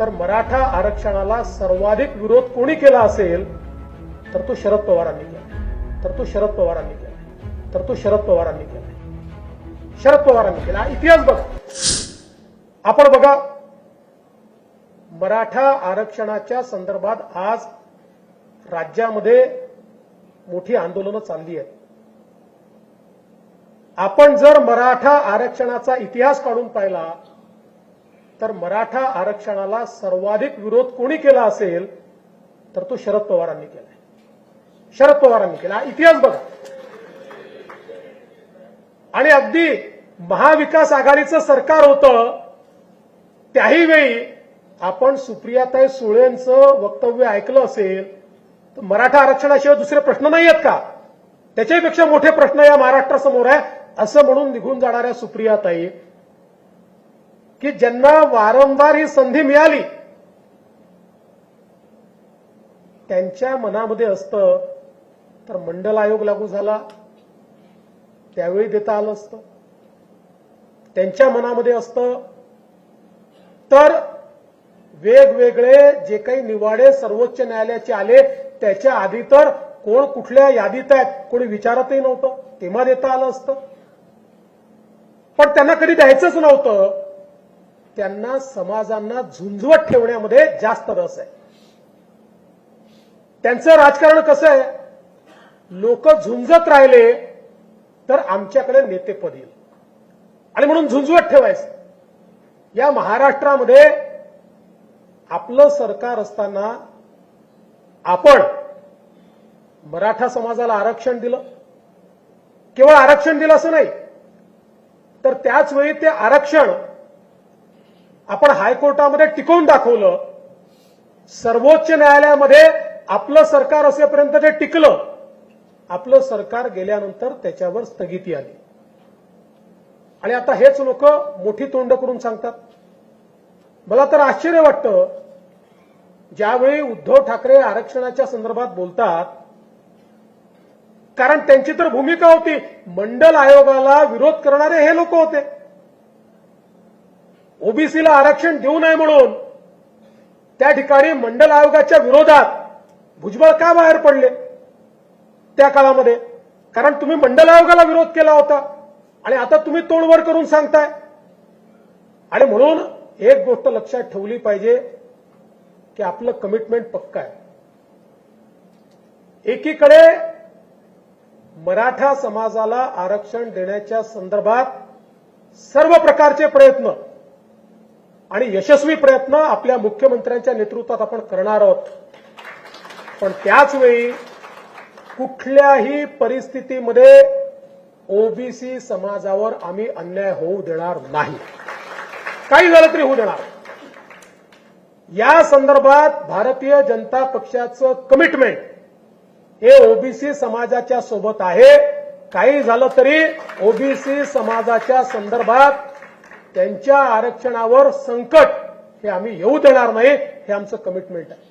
तर मराठा आरक्षणाला सर्वाधिक विरोध कोणी केला असेल तर तो शरद पवारांनी केला. तर तो शरद पवारांनी केला. तर तो शरद पवारांनी केला. शरद पवारांनी केला. इतिहास बघा. आपण बघा मराठा आरक्षणाच्या संदर्भात आज राज्यामध्ये मोठी आंदोलनं चालली आहेत. आपण जर मराठा आरक्षणाचा इतिहास काढून पाहिला तर मराठा आरक्षणाला सर्वाधिक विरोध कोणी केला असेल तर तो शरद पवारांनी केलाय. शरद पवारांनी केला. इतिहास बघा. आणि अगदी महाविकास आघाडीचं सरकार होतं त्याही वेळी आपण सुप्रियाताई सुळेंचं वक्तव्य ऐकलं असेल तर मराठा आरक्षणाशिवाय दुसरे प्रश्न नाही आहेत का? त्याच्यापेक्षा मोठे प्रश्न या महाराष्ट्रासमोर आहे असं म्हणून निघून जाणाऱ्या सुप्रियाताई की ज्यांना वारंवार ही संधी मिळाली त्यांच्या मनामध्ये असतं तर मंडल आयोग लागू झाला त्यावेळी देता आलं असतं. त्यांच्या मनामध्ये असतं तर वेगवेगळे जे काही निवाडे सर्वोच्च न्यायालयाचे आले त्याच्या आधी तर कोण कुठल्या यादीत आहेत कोणी विचारतही नव्हतं तेव्हा देता आलं असतं. पण त्यांना कधी द्यायचंच नव्हतं. त्यांना समाजांना झुंजवत ठेवण्यामध्ये जास्त रस आहे. त्यांचं राजकारण कसं आहे? लोक झुंजत राहिले तर आमच्याकडे नेतेपद येईल. आणि म्हणून झुंजवत ठेवायचं. या महाराष्ट्रामध्ये आपलं सरकार असताना आपण मराठा समाजाला आरक्षण दिलं. केवळ आरक्षण दिलं असं नाही. तर त्याच वेळी ते आरक्षण आपण हायकोर्टामध्ये टिकवून दाखवलं. सर्वोच्च न्यायालयामध्ये आपलं सरकार असेपर्यंत जे टिकलं आपलं सरकार गेल्यानंतर त्याच्यावर स्थगिती आली. आणि आता हेच लोक मोठी तोंड करून सांगतात. मला तर आश्चर्य वाटतं ज्यावेळी उद्धव ठाकरे आरक्षणाच्या संदर्भात बोलतात कारण त्यांची तर भूमिका होती मंडल आयोगाला विरोध करणारे हे लोक होते. ओबीसीला आरक्षण देऊ नये म्हणून त्या ठिकाणी मंडल आयोगाच्या विरोधात भुजबळ का बाहेर पडले? त्या काळामध्ये. कारण तुम्ही मंडल आयोगाला विरोध केला होता. आणि आता तुम्ही तोंडवर करून सांगताय. आणि म्हणून एक गोष्ट लक्षात ठेवली पाहिजे की आपलं कमिटमेंट पक्का आहे. एकीकडे मराठा समाजाला आरक्षण देण्याच्या संदर्भात सर्व प्रकारचे प्रयत्न आणि यशस्वी प्रयत्न आपल्या मुख्यमंत्र्यांच्या नेतृत्वात आपण करणार आहोत. पण त्याच वेळी कुठल्याही परिस्थितीमध्ये ओबीसी समाजावर आम्ही अन्याय होऊ देणार नाही. काही झालं तरी होऊ देणार. या संदर्भात भारतीय जनता पक्षाचं कमिटमेंट हे ओबीसी समाजाच्या सोबत आहे. काही झालं तरी ओबीसी समाजाच्या संदर्भात त्यांच्या आरक्षणावर संकट हे आम्ही येऊ देणार नाही हे आमचं कमिटमेंट आहे.